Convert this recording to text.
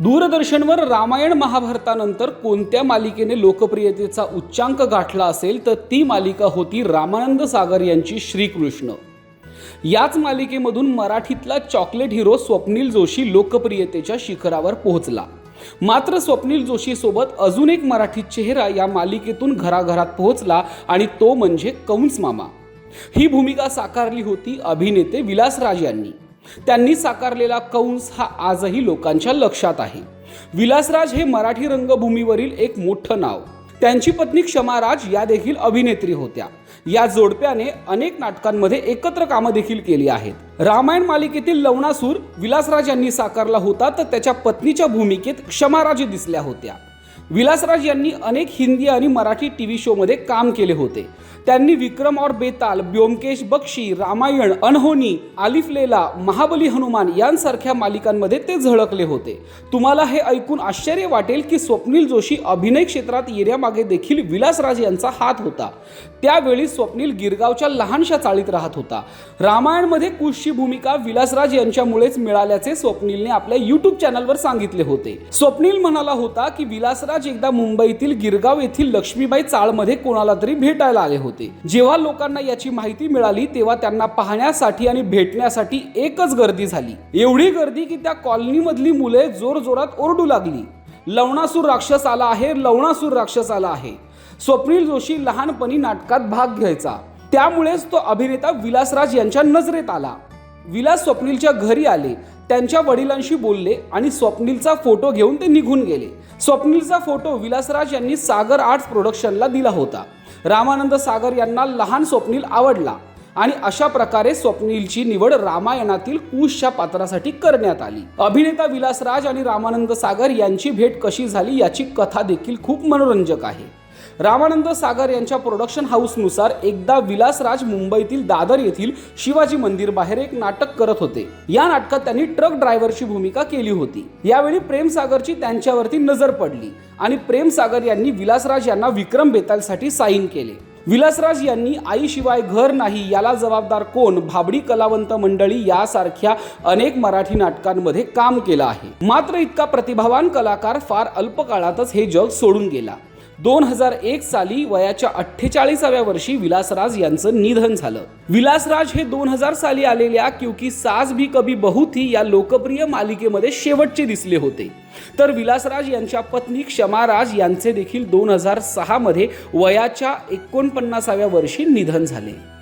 दूरदर्शनवर रामायण महाभारतानंतर कोणत्या मालिकेने लोकप्रियतेचा उच्चांक गाठला असेल तर ती मालिका होती रामानंद सागर यांची श्रीकृष्ण. याच मालिकेमधून मराठीतला चॉकलेट हिरो स्वप्नील जोशी लोकप्रियतेच्या शिखरावर पोहोचला. मात्र स्वप्नील जोशीसोबत अजून एक मराठी चेहरा या मालिकेतून घराघरात पोहोचला आणि तो म्हणजे कंस मामा. ही भूमिका साकारली होती अभिनेते विलासराज यांनी. त्यांनी साकारलेला कंस हा आजही लोकांच्या लक्षात आहे. विलासराज हे मराठी रंगभूमीवरील एक मोठं नाव. त्यांची पत्नी क्षमाराज या देखील अभिनेत्री होत्या. या जोडप्याने अनेक नाटकांमध्ये एकत्र कामं देखील केली आहेत. रामायण मालिकेतील लवणासूर विलासराज यांनी साकारला होता तर त्याच्या पत्नीच्या भूमिकेत क्षमाराज दिसल्या होत्या. विलासराज यांनी अनेक हिंदी आणि मराठी टी व्ही शोमध्ये काम केले होते. त्यांनी विक्रम और बेताल ब्योमकेश बक्षी रामायण अनहोनी आलिफ लेला महाबली हनुमान यांसारख्या मालिकांमध्ये ते झळकले होते. तुम्हाला हे ऐकून आश्चर्य वाटेल की स्वप्नील जोशी अभिनय क्षेत्रात येण्यामागे देखील विलासराज यांचा हात होता. त्यावेळी स्वप्नील गिरगावच्या लहानशा चाळीत राहत होता. रामायणमध्ये कुशची भूमिका विलासराज यांच्यामुळेच मिळाल्याचे स्वप्नीलने आपल्या युट्यूब चॅनलवर सांगितले होते. स्वप्नील म्हणाला होता की विलास विलासराज एकदा मुंबईतील गिरगाव येथील लक्ष्मीबाई चाळमध्ये कोणाला तरी भेटायला आले होते. जेव्हा लोकांना याची माहिती मिळाली तेव्हा त्यांना पाहण्यासाठी आणि भेटण्यासाठी एकच गर्दी झाली. एवढी गर्दी की त्या कॉलनीमधली मुले जोर जोरात ओरडू लागली. लवणासूर राक्षस आला आहे लवणासूर राक्षस आला आहे. स्वप्नील जोशी लहानपणी नाटकात भाग घ्यायचा. त्यामुळेच तो अभिनेता विलासराज यांच्या नजरेत आला. विलास स्वप्नीलच्या घरी आले. त्यांच्या वडिलांशी बोलले आणि स्वप्नीलचा फोटो घेऊन ते निघून गेले. स्वप्नीलचा फोटो विलासराज यांनी सागर आर्ट्स प्रोडक्शनला दिला होता. रामानंद सागर यांना लहान स्वप्नील आवडला आणि अशा प्रकारे स्वप्नीलची निवड रामायणातील कुशच्या पात्रासाठी करण्यात आली. अभिनेता विलासराज आणि रामानंद सागर यांची भेट कशी झाली याची कथा देखील खूप मनोरंजक आहे. रामानंद सागर यांच्या प्रोडक्शन हाऊसनुसार एकदा विलासराज मुंबईतील दादर येथील शिवाजी मंदिर बाहेर एक नाटक करत होते. या नाटकात त्यांनी ट्रक ड्रायव्हरची भूमिका केली होती. यावेळी प्रेम सागरची त्यांच्यावरती नजर पडली आणि प्रेम सागर यांनी विलासराज यांना विक्रम बेतालसाठी साईन केले. विलासराज यांनी आईशिवाय घर नाही याला जबाबदार कोण? भाबडी कलावंत मंडळी यासारख्या अनेक मराठी नाटकांमध्ये काम केलं आहे. मात्र इतका प्रतिभावान कलाकार फार अल्प काळातच हे जग सोडून गेला. दोन हजार एक साली वयाच्या अठ्ठेचाळीसाव्या वर्षी विलासराज यांचं निधन झालं. विलासराज हे दोन हजार साली आलेल्या क्योंकि सास भी कभी बहू या लोकप्रिय मालिकेमध्ये शेवटचे दिसले होते. तर विलासराज यांच्या पत्नी क्षमाराज यांचे देखील दोन हजार सहामध्ये वयाच्या एकोणपन्नासाव्या वर्षी निधन झाले.